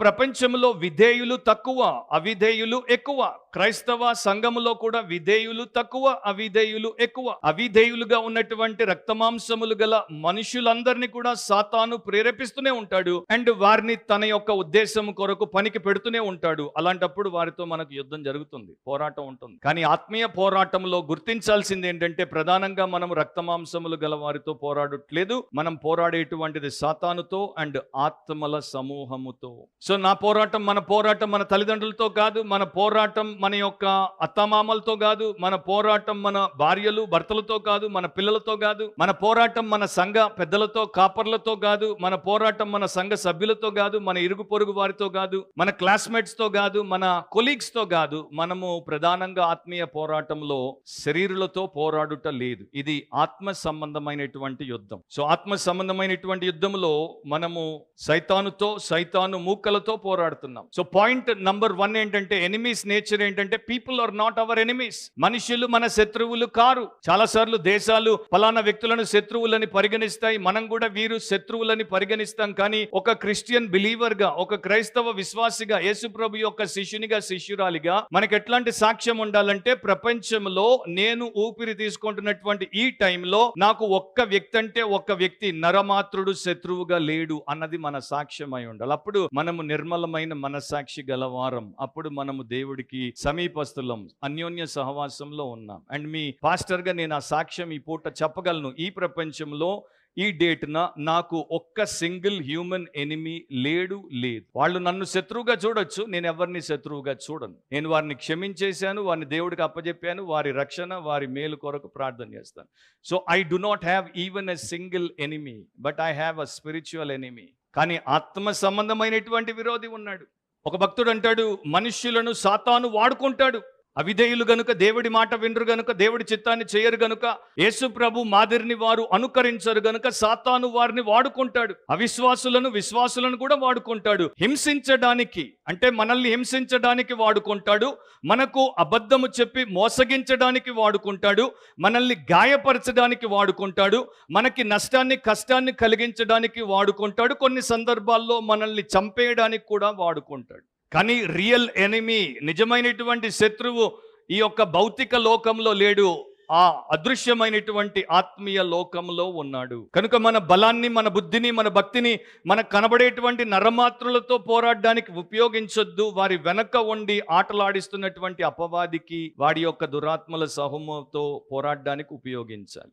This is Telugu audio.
ప్రపంచంలో విధేయులు తక్కువ అవిధేయులు ఎక్కువ. క్రైస్తవ సంఘములో కూడా విధేయులు తక్కువ అవిధేయులు ఎక్కువ. అవిధేయులుగా ఉన్నటువంటి రక్తమాంసములు గల మనుషులందరినీ కూడా సాతాను ప్రేరేపిస్తూనే ఉంటాడు. అండ్ వారిని తన యొక్క ఉద్దేశం కొరకు పనికి పెడుతూనే ఉంటాడు. అలాంటప్పుడు వారితో మనకు యుద్ధం జరుగుతుంది పోరాటం ఉంటుంది. కానీ ఆత్మీయ పోరాటంలో గుర్తించాల్సింది ఏంటంటే ప్రధానంగా మనం రక్తమాంసములు గల వారితో పోరాడట్లేదు. మనం పోరాడేటువంటిది సాతానుతో అండ్ ఆత్మల సమూహముతో. సో నా పోరాటం మన పోరాటం మన తల్లిదండ్రులతో కాదు మన పోరాటం మన యొక్క అత్తమామలతో కాదు మన పోరాటం మన భార్యలు భర్తలతో కాదు మన పిల్లలతో కాదు మన పోరాటం మన సంఘ పెద్దలతో కాపర్లతో కాదు మన పోరాటం మన సంఘ సభ్యులతో కాదు మన ఇరుగు పొరుగు వారితో కాదు మన క్లాస్మేట్స్తో కాదు మన కొలీగ్స్తో కాదు మనము ప్రధానంగా ఆత్మీయ పోరాటంలో శరీరులతో పోరాడుట లేదు. ఇది ఆత్మ సంబంధమైనటువంటి యుద్ధం. సో ఆత్మ సంబంధమైనటువంటి యుద్ధంలో మనము సైతానుతో సైతాను మూకలతో పోరాడుతున్నాం. సో పాయింట్ నంబర్ వన్ ఏంటంటే ఎనిమీస్ నేచర్ ఏంటంటే people are not our enemies మనుషులు మన శత్రువులు కారు. చాలా సార్లు దేశాలు ఫలానా వ్యక్తులను శత్రువులని పరిగణిస్తాయి. మనం కూడా వీరు శత్రువులని పరిగణిస్తాం. కానీ ఒక క్రిస్టియన్ బిలీవర్గా ఒక క్రైస్తవ విశ్వాసిగా యేసుప్రభు యొక్క శిష్యునిగా శిష్యురాలిగా మనకి ఎట్లాంటి సాక్ష్యం ఉండాలంటే ప్రపంచంలో నేను ఊపిరి తీసుకుంటున్నటువంటి ఈ టైంలో నాకు ఒక్క వ్యక్తి అంటే ఒక్క వ్యక్తి నరమాత్రుడు శత్రువుగా లేడు అన్నది మన సాక్ష్యం అయి ఉండాలి. అప్పుడు మనము నిర్మలమైన మనసాక్షి గలవారం. అప్పుడు మనము దేవుడికి సమీపస్తులం అన్యోన్య సహవాసంలో ఉన్నాం. అండ్ మీ పాస్టర్గా నేను ఆ సాక్ష్యం ఈ పూట చెప్పగలను. ఈ ప్రపంచంలో ఈ డేట్న నాకు ఒక్క సింగిల్ హ్యూమన్ ఎనిమీ లేడు లేదు. వాళ్ళు నన్ను శత్రువుగా చూడొచ్చు నేను ఎవరిని శత్రువుగా చూడను. నేను వారిని క్షమించేశాను వారిని దేవుడికి అప్పజెప్పాను వారి రక్షణ వారి మేలు కొరకు ప్రార్థన చేస్తాను. So I do not have even a single enemy but I have a spiritual enemy. కానీ ఆత్మ సంబంధమైనటువంటి విరోధి ఉన్నాడు. ఒక భక్తుడు అంటాడు మనుష్యులను సాతాను వాడుకుంటాడు. అవిధేయులు గనుక దేవుడి మాట వినరు గనుక దేవుడి చిత్తాన్ని చేయరు గనుక యేసు ప్రభు మాదిరిని వారు అనుకరించరు గనుక సాతాను వారిని వాడుకుంటాడు. అవిశ్వాసులను విశ్వాసులను కూడా వాడుకుంటాడు. హింసించడానికి అంటే మనల్ని హింసించడానికి వాడుకుంటాడు. మనకు అబద్ధము చెప్పి మోసగించడానికి వాడుకుంటాడు. మనల్ని గాయపరచడానికి వాడుకుంటాడు. మనకి నష్టాన్ని కష్టాన్ని కలిగించడానికి వాడుకుంటాడు. కొన్ని సందర్భాల్లో మనల్ని చంపేయడానికి కూడా వాడుకుంటాడు. కానీ రియల్ ఎనిమీ నిజమైనటువంటి శత్రువు ఈ యొక్క భౌతిక లోకంలో లేడు. ఆ అదృశ్యమైనటువంటి ఆత్మీయ లోకంలో ఉన్నాడు. కనుక మన బలాన్ని మన బుద్ధిని మన భక్తిని మన కనబడేటువంటి నరమాత్రులతో పోరాడడానికి ఉపయోగించొద్దు. వారి వెనక ఉండి ఆటలాడిస్తున్నటువంటి అపవాదికి వాడి యొక్క దురాత్మల సహముతో పోరాడడానికి ఉపయోగించాలి.